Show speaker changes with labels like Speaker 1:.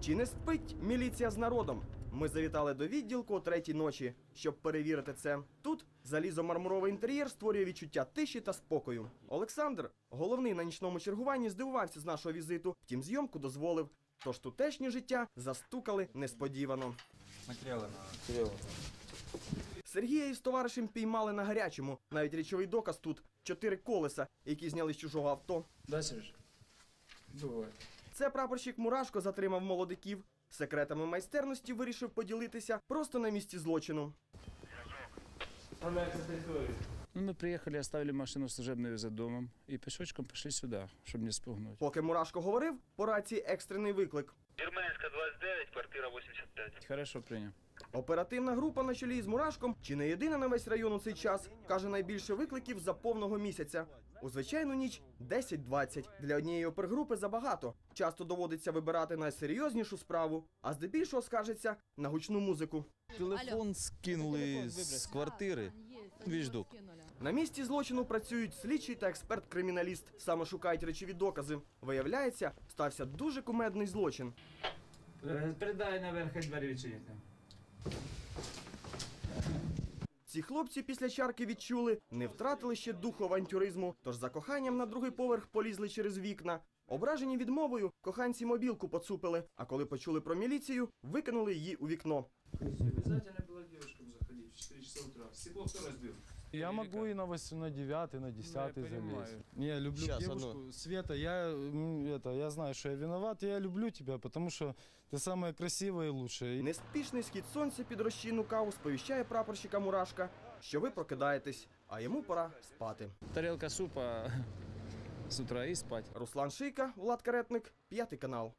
Speaker 1: Чи не спить міліція з народом? Ми завітали до відділку о третій ночі, щоб перевірити це. Тут залізомармуровий інтер'єр створює відчуття тиші та спокою. Олександр, головний на нічному чергуванні, здивувався з нашого візиту, втім зйомку дозволив. Тож тутешнє життя застукали несподівано.
Speaker 2: Материалы на
Speaker 1: Сергія із товаришем піймали на гарячому. Навіть речовий доказ тут чотири колеса, які зняли з чужого авто.
Speaker 2: Да, Сереж? Бывает.
Speaker 1: Це прапорщик Мурашко затримав молодиків. Секретами майстерності вирішив поділитися просто на місці злочину.
Speaker 3: Ми приїхали, оставили машину служебною за домом і пешочком пішли сюди, щоб не спугнуть.
Speaker 1: Поки Мурашко говорив, по рації екстрений виклик.
Speaker 4: Вірменська 29, квартира 85.
Speaker 3: Хорошо, принял.
Speaker 1: Оперативна група на чолі з Мурашком, чи не єдина на весь район у цей час, каже найбільше викликів за повного місяця. У звичайну ніч 10-20. Для однієї опергрупи забагато. Часто доводиться вибирати найсерйознішу справу, а здебільшого скажеться на гучну музику.
Speaker 5: Телефон скинули з квартири. Віждук.
Speaker 1: На місці злочину працюють слідчий та експерт-криміналіст. Саме шукають речові докази. Виявляється, стався дуже кумедний злочин.
Speaker 3: Передай наверх двері відчинити.
Speaker 1: Ці хлопці після чарки відчули, не втратили ще духу авантюризму, тож за коханням на другий поверх полізли через вікна. Ображені відмовою, коханці мобілку поцупили, а коли почули про міліцію, викинули її у вікно.
Speaker 2: Обов'язково было к заходити в 4 часа утра. Стекло кто разбил?
Speaker 6: Я могу и на 8, на 9, на 10
Speaker 3: понимаю.
Speaker 6: залезть. Не, я люблю
Speaker 5: Щас,
Speaker 6: девушку.
Speaker 5: одно.
Speaker 6: Света, я, м, это, я знаю, что я виноват, и я люблю тебя, потому что ты самая красивая и лучшая.
Speaker 1: Неспішний схід сонця під розчинну каву сповіщає прапорщика Мурашка, що ви прокидаєтесь, а йому пора спати.
Speaker 3: Тарелка супа с утра и спать.
Speaker 1: Руслан Шийка, Влад Каретник, п'ятий канал.